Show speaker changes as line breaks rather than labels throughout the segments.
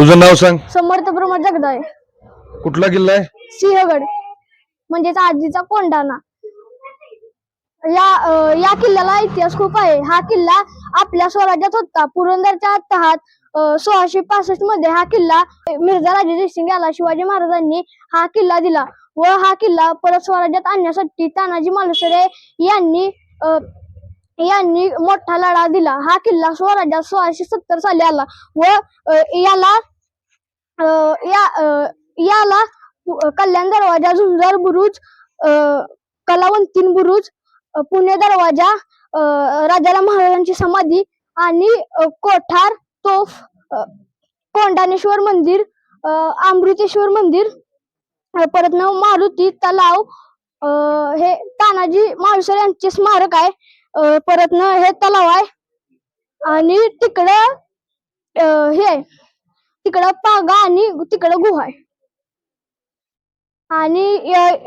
तुझं नाव सांग.
समर्थ प्रमोद जगदाळे.
कुठला किल्ला आहे?
सिंहगड. म्हणजेच आजीचा कोंडाणा या अं, या किल्ल्याला इतिहास खूप आहे. हा किल्ला आपल्या स्वराज्यात होता. पुरंदरच्या तहात अं, सोळाशे पासष्टमध्ये हा किल्ला मिर्झा राजे जयसिंग याला शिवाजी महाराजांनी हा किल्ला दिला व हा किल्ला परत स्वराज्यात आणण्यासाठी तानाजी मालुसरे यांनी अं, यांनी मोठा लढा दिला. हा किल्ला स्वराज्यात सोळाशे सत्तर साली आला व अं, याला या याला कल्याण दरवाजा झुंजार बुरुज कलावंतीन बुरुज पुणे दरवाजा राजाला महाराजांची समाधी आणि कोठार तोफ कोंडानेश्वर मंदिर अमृतेश्वर मंदिर परत न मारुती तलाव हे तानाजी माळसर यांचे स्मारक आहे परत न हे तलाव आहे आणि तिकडं हे आहे. तिकडं पागा आणि तिकडं गुहा आहे आणि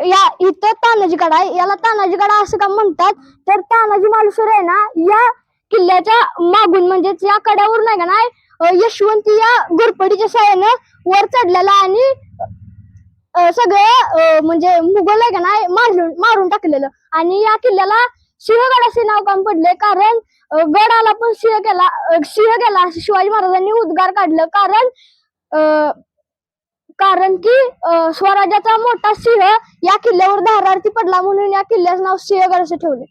या इथं तानाजी कडा आहे. याला तानाजी गडा असं का म्हणतात? तर तानाजी मालुसर आहे ना या किल्ल्याच्या मागून म्हणजेच या कड्यावर नाही का नाही यशवंती या गुरपडीच्या साह्यानं वर चढलेला आणि सगळं अं, म्हणजे मुघल आहे का नाही मारून मारून टाकलेलं. आणि या किल्ल्याला सिंहगडाचे नाव काम पडले कारण गडाला पण सिंह केला सिंह केला शिवाजी महाराजांनी उद्गार काढलं. कारण अं, कारण की स्वराज्याचा मोठा सिंह या किल्ल्यावर धारार्थी पडला म्हणून या किल्ल्याचं नाव सिंहगड असे ठेवले.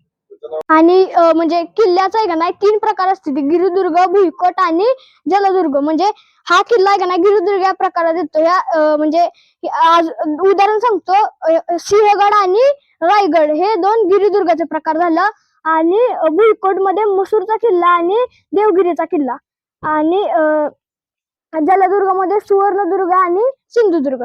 आणि म्हणजे किल्ल्याचा आहे का नाही तीन प्रकार असते गिरिदुर्ग भुईकोट आणि जलदुर्ग. म्हणजे हा किल्ला आहे का नाही गिरिदुर्ग या प्रकारात येतो. या म्हणजे आज उदाहरण सांगतो. सिंहगड आणि रायगड. हे दोन गिरिदुर्गाचे प्रकार झालं आणि भुईकोटमध्ये मसूरचा किल्ला आणि देवगिरीचा किल्ला. आणि अं, सुवर्णदुर्ग आणि सिंधुदुर्ग.